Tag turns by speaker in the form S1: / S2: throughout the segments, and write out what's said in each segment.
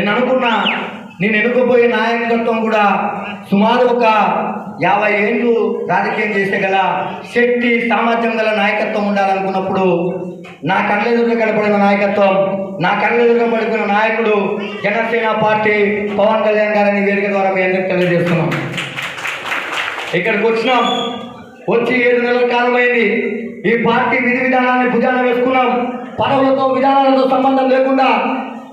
S1: నేను అనుకున్నా నేను ఎన్నుకోబోయే నాయకత్వం కూడా సుమారు ఒక యాభై ఏళ్ళు రాజకీయం చేసే గల శక్తి సామర్థ్యం గల నాయకత్వం ఉండాలనుకున్నప్పుడు నా కళ్ళెదురుగా కనపడిన నాయకత్వం నా కళ్ళెదురుగా పడుకున్న నాయకుడు జనసేన పార్టీ పవన్ కళ్యాణ్ గారిని వేదిక ద్వారా మీ అందరికి తెలియజేస్తున్నాం. ఇక్కడికి వచ్చినాం. వచ్చి ఏడు నెలల కాలమైంది. ఈ పార్టీ విధి విధానాన్ని భుజాన వేసుకున్నాం. పదవులతో విధానాలతో సంబంధం లేకుండా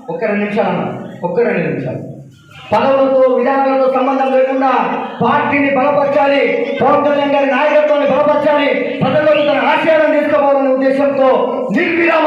S1: ఒక్క రెండు నిమిషాలు అన్న. ఒక్క రెండు నిమిషాలు. పదవులతో విధానాలతో సంబంధం లేకుండా పార్టీని బలపరచాలి పవన్ కళ్యాణ్ గారి నాయకత్వాన్ని బలపరచాలి ప్రజలకు తన ఆశయాలను తీసుకోవాలనే ఉద్దేశంతో నిర్విరామ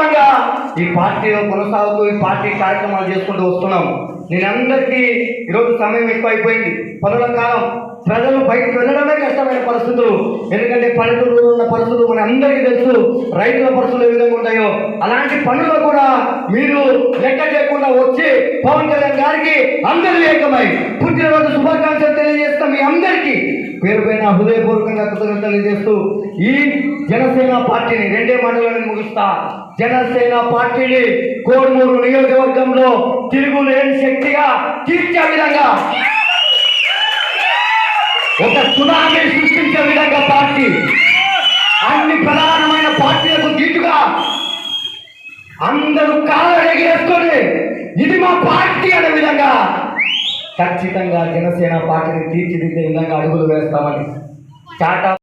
S1: ఈ పార్టీలో కొనసాగుతూ ఈ పార్టీ కార్యక్రమాలు చేసుకుంటూ వస్తున్నాం. నేనందరికీ ఈరోజు సమయం ఎక్కువైపోయింది. పనుల కాలం ప్రజలు బయటకు వెళ్ళడమే కష్టమైన పరిస్థితులు. ఎందుకంటే పల్లెటూరులో ఉన్న పరిస్థితులు మన అందరికీ తెలుసు. రైతుల పరిస్థితులు ఏ విధంగా ఉంటాయో. అలాంటి పనులు కూడా మీరు లెక్క చేయకుండా వచ్చి పవన్ కళ్యాణ్ గారికి అందరూ ఏకమై పుట్టినరోజు శుభాకాంక్షలు పేరు పైన హృదయపూర్వకంగా కృతజ్ఞతలు తెలియజేస్తూ ఈ జనసేన పార్టీని రెండే మండలాన్ని ముగిస్తా. జనసేన పార్టీని కోడుమూరు నియోజకవర్గంలో తిరుగులేని శక్తిగా తీర్చే విధంగా ఒక సునామీ సృష్టించే విధంగా పార్టీ అన్ని ప్రధానమైన పార్టీలకు దీటుగా అందరూ కాళ్ళు ఎగరేసుకొని ఇది మా పార్టీ అనే విధంగా ఖచ్చితంగా జనసేన పార్టీని తీర్చిదిద్దే విధంగా అడుగులు వేస్తామని. టాటా